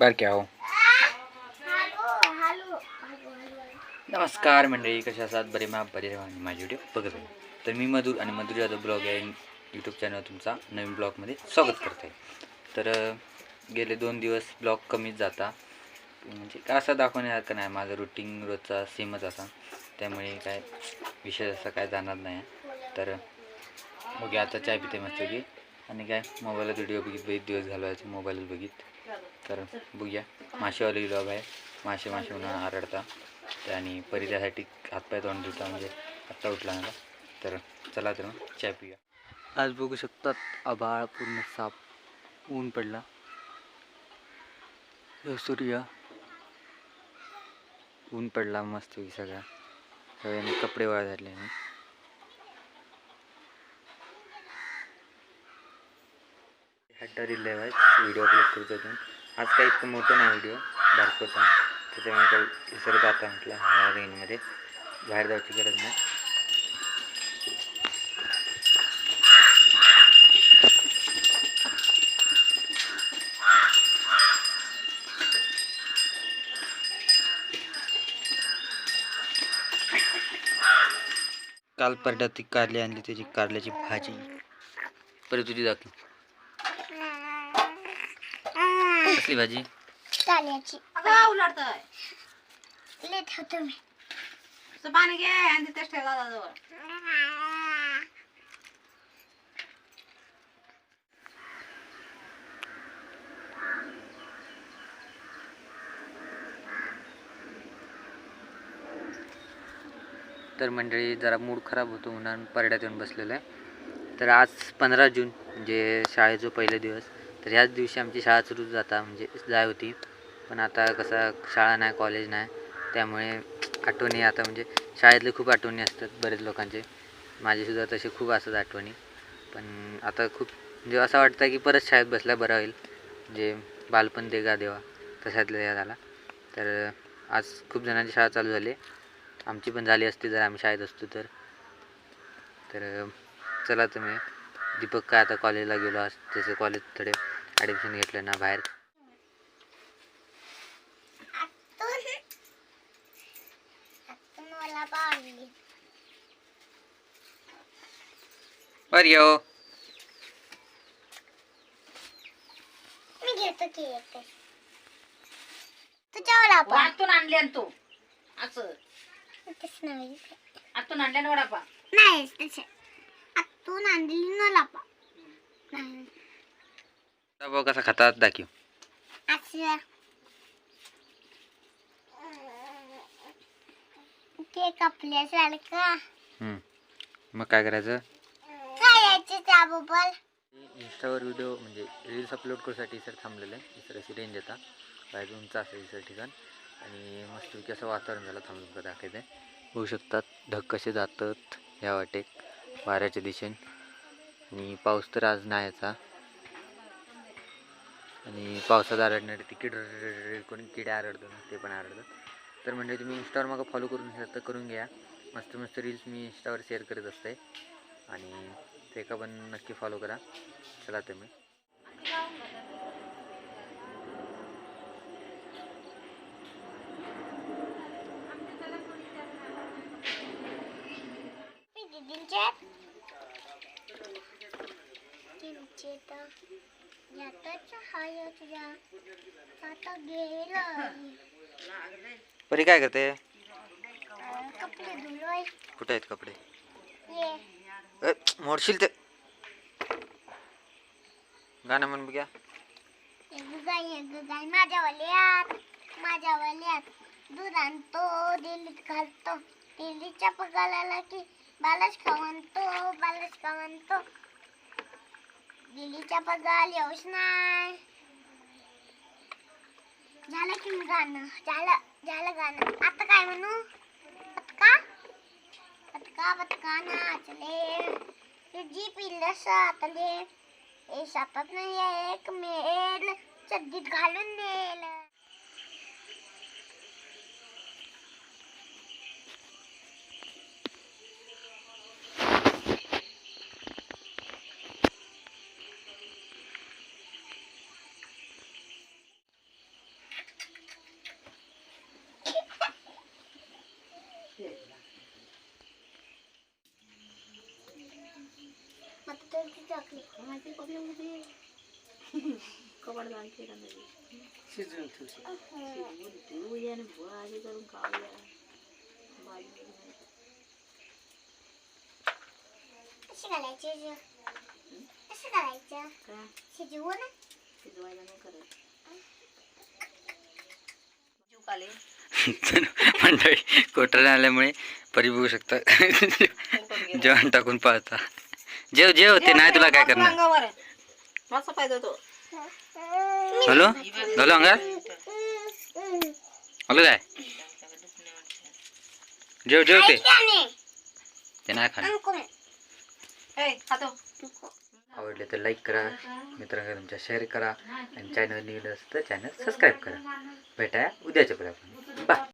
बारक्या हो नमस्कार मंडळी कशा असात बरे मा बरे आणि माझे व्हिडिओ बघत आहे तर मी मधुर आणि मधुर यादव ब्लॉग या यूट्यूब चॅनल तुमचा नवीन ब्लॉगमध्ये स्वागत करत आहे तर गेले दोन दिवस ब्लॉग कमीच जाता. म्हणजे काय असं दाखवण्यासारखं नाही माझं रुटीन रोजचा सेमच असा. त्यामुळे काय विषय असा काय जाणार नाही. तर मग आता चाय पिते मस्त की आणि काय मोबाईलात व्हिडिओ बघित बघित दिवस घालवायचे मोबाईल बघित. तर बघूया. मासेवाले ब्लॉग आहे. मासे मासे म्हणून आरडता. आणि परी त्यासाठी हातपाय तोंड धुता म्हणजे आत्ता उठला ना तर चला तर मग चाय पिऊया. आज बघू शकतात आभाळ पूर्ण साप ऊन पडला. सूर्य. ऊन पडला मस्त सगळ्या सगळ्यांनी कपडे वाळ झाले हट्टा व्हिडिओ अपलोड करतो अजून आज काही इतकं मोठं नाही व्हिडिओ बारकोचा त्याच्यामुळे काही विसरत आता म्हटलं ह्या रेंजमध्ये बाहेर जायची गरज नाही. काल परड्यात ती कारली आणली त्याची कारल्याची भाजी. परत तुझी दाखली कसली भाजी? चाल्याची अगं उलटतंय ले ठेवतो मी. पाणी घे आणि तिथेच ठेव दादाजवळ. तर मंडळी जरा मूड खराब होतो म्हणून परड्यात येऊन बसलेलं आहे. तर आज पंधरा जून म्हणजे शाळेचा पहिला दिवस. तर ह्याच दिवशी आमची शाळा सुरू जाता म्हणजे जाय होती. पण आता कसं शाळा नाही कॉलेज नाही. त्यामुळे आठवणी आता म्हणजे शाळेतले खूप आठवणी असतात बरेच लोकांचे. माझेसुद्धा तसे खूप असतात आठवणी. पण आता खूप म्हणजे असं वाटतं की परत शाळेत बसल्या बरं होईल. म्हणजे बालपण देगा देवा तशातल्या झाला. तर आज खूप जणांची शाळा चालू झाली. आमची पण झाली असती जर आम्ही शाळेत असतो तर. तर चला तुम्ही. दीपक काय आता कॉलेजला गेलो आज. त्याचं कॉलेज थोडे ॲडमिशन घेतलं ना बाहेर. बर यो मी घेतो की येते. तुझ्या वडापाव आतून आणले आणि तू. असं. आतून आणले ना वडापा नाही तसे. आतून आणली वडापाव नाही बघ कसा खातात दाखव. असं. ते कापल्यासारखं. हम्म. मग काय करायचं? खायचे त्याबरोबर इंस्टावर व्हिडिओ म्हणजे रील्स अपलोड करूसाठी सर थांबलेलं आहे सर अशी रेंज येतात बाहेर उंच असेल सर ठिकाण. आणि मस्तपैकी असं वातावरण झालं थांबून दाखवत. आहे होऊ शकतात ढग कसे जातात ह्या वाटेक वाऱ्याच्या दिशेने. आणि पाऊस तर आज नाही याचा. आणि पावसात आरडणारे ते किड कोणी किडे आरडतो ना ते पण आरडतात. तर म्हणजे तुम्ही इंस्टावर मग फॉलो करून घ्या तर करून घ्या. मस्त मस्त रील्स मी इंस्टावर शेअर करत असते. आणि ते का पण नक्की फॉलो करा. चला तुम्ही मी दीदींचे तुमचे तर यातच हाय तुझ्या आता गेलं परी काय करते? कुठे आहेत कपडे? मोडशील ते. गाणं म्हण बघ्या. माझ्या वल्यात माझ्या वल्यात दूध आणतो दिल्लीत घालतो. दिल्लीच्या पगाला की बालाच खावणतो बालाच खावणतो लिलीच्या पगार येऊच नाही. झालं की मी गाणं. झालं झालं गाणं. आता काय म्हणू? पतका पतका पतका नाचले तुझी पिल्ल सातले. ए सातात नाही एक मेल. चड्डीत घालून नेल. कबड जाणते का नाही? शिजवून ठेवशी उद्या आणि भाजी करून खाऊया. भाजी कशी घालायची कसं घालायचं काय शिजवून शिजवायला नाही करत. जीव काले मंडळी कोटर आल्यामुळे परी बघू शकता. जेवण टाकून पाहता. जेव जेव ते नाही तुला काय करणार. अंगावर आहे मस्त पाहिजे तो हॅलो? हॅलो अंगार? हॅलो काय? जेव जेव ते. ते नाही खाणार. ए खातो आवडले तर लाईक करा. मित्रांना तुमच्या शेअर करा. आणि चॅनल नीड असतं चॅनल सबस्क्राईब करा. भेटाया उद्याच्या पर्यंत बाय